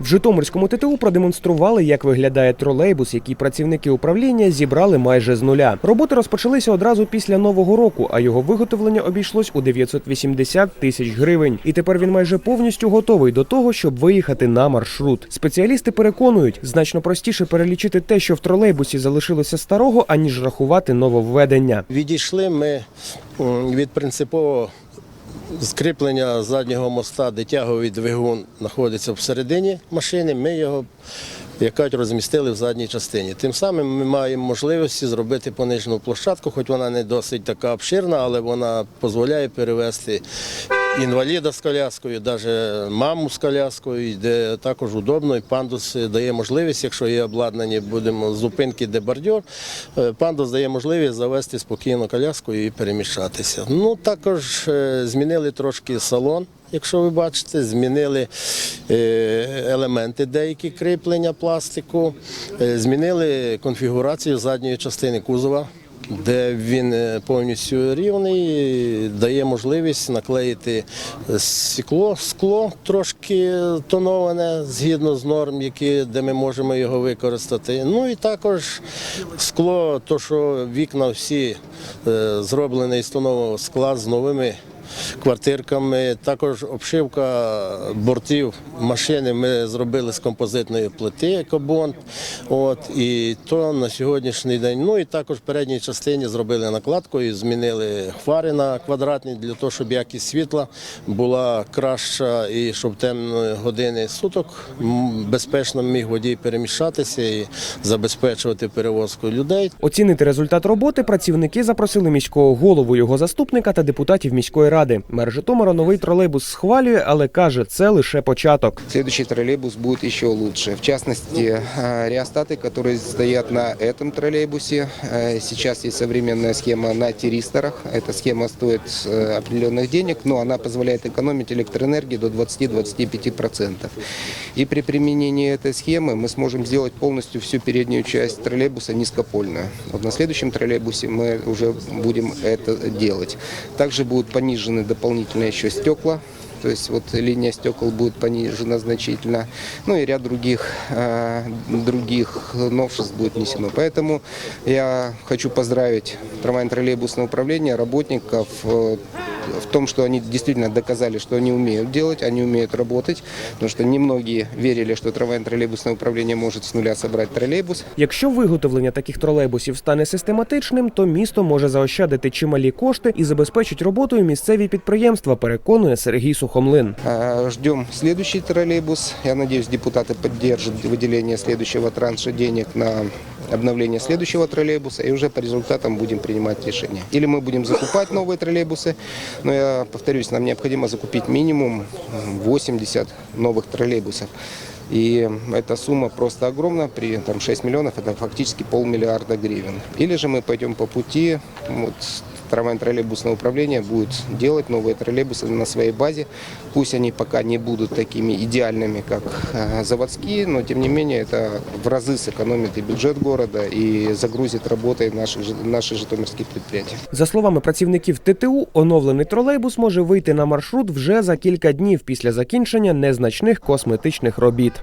В Житомирському ТТУ продемонстрували, як виглядає тролейбус, який працівники управління зібрали майже з нуля. Роботи розпочалися одразу після нового року, а його виготовлення обійшлось у 980 тисяч гривень. І тепер він майже повністю готовий до того, щоб виїхати на маршрут. Спеціалісти переконують, значно простіше перелічити те, що в тролейбусі залишилося старого, аніж рахувати нововведення. Відійшли ми від принципового скріплення заднього моста, де тяговий двигун знаходиться всередині машини. Ми його якось розмістили в задній частині. Тим самим ми маємо можливості зробити понижену площадку, хоч вона не досить така обширна, але вона дозволяє перевезти інваліда з коляскою, навіть маму з коляскою, де також удобно. І пандус дає можливість, якщо є обладнані, будемо зупинки, де бордюр, е, пандус дає можливість завести спокійно коляску і переміщатися. Ну також е, змінили трошки салон. Якщо ви бачите, змінили е, елементи деякі кріплення пластику, е, змінили конфігурацію задньої частини кузова де він е, повністю рівний, дає можливість наклеїти скло, скло трошки тоноване згідно з норм, які, де ми можемо його використати. Ну і також скло, то що вікна всі е, зроблені із тонового скла з новими квартирками. Також обшивка бортів машини ми зробили з композитної плити екобонд. І то на сьогоднішній день. Ну і також в передній частині зробили накладку і змінили фари на квадратні для того, щоб якість світла була краща і щоб темні години суток безпечно міг водій переміщатися і забезпечувати перевозку людей. Оцінити результат роботи працівники запросили міського голову, його заступника та депутатів міської ради Мер Житомира новий тролейбус схвалює, але каже, це лише початок. Следующий троллейбус будет еще лучше. В частности, э, реостаты, которые стоят на этом троллейбусе. Э, Сейчас есть современная схема на тиристорах. Эта схема стоит э, определенных денег, но она позволяет экономить электроэнергии до 20-25%. И при применении этой схемы мы сможем сделать полностью всю переднюю часть троллейбуса низкопольную. Вот на следующем троллейбусе мы уже будем это делать. Также будут понижены дополнительно еще стекла то есть вот линия стекол будет понижена значительно, ну и ряд других, э, других новшеств будет внесено. Поэтому я хочу поздравить трамвайно-троллейбусное управление, работников э, в том, что они действительно доказали, что они умеют делать, они умеют работать, потому что немногие верили, что трамвайно-троллейбусное управление может с нуля собрать троллейбус. Якщо виготовлення таких тролейбусів стане систематичним, то місто може заощадити чималі кошти і забезпечить роботою місцеві підприємства, переконує Сергій Сухомлин. Э, Ждем следующий троллейбус. Я надеюсь, депутаты поддержат выделение следующего транша денег на обновление следующего троллейбуса, и уже по результатам будем принимать решение. Или мы будем закупать новые троллейбусы, но я повторюсь, нам необходимо закупить минимум 80 новых троллейбусов. И эта сумма просто огромна, при там, 6 миллионов это фактически полмиллиарда гривен. Или же мы пойдем по пути, вот, трамвайно-троллейбусное управление будет делать новые троллейбусы на своей базе. Пусть они пока не будут такими идеальными, как э, заводские, но тем не менее это в разы сэкономит и бюджет города, и загрузит работой наших, жи- наши житомирские предприятия. За словами працівників ТТУ, оновлений тролейбус може вийти на маршрут вже за кілька днів після закінчення незначних косметичних робіт.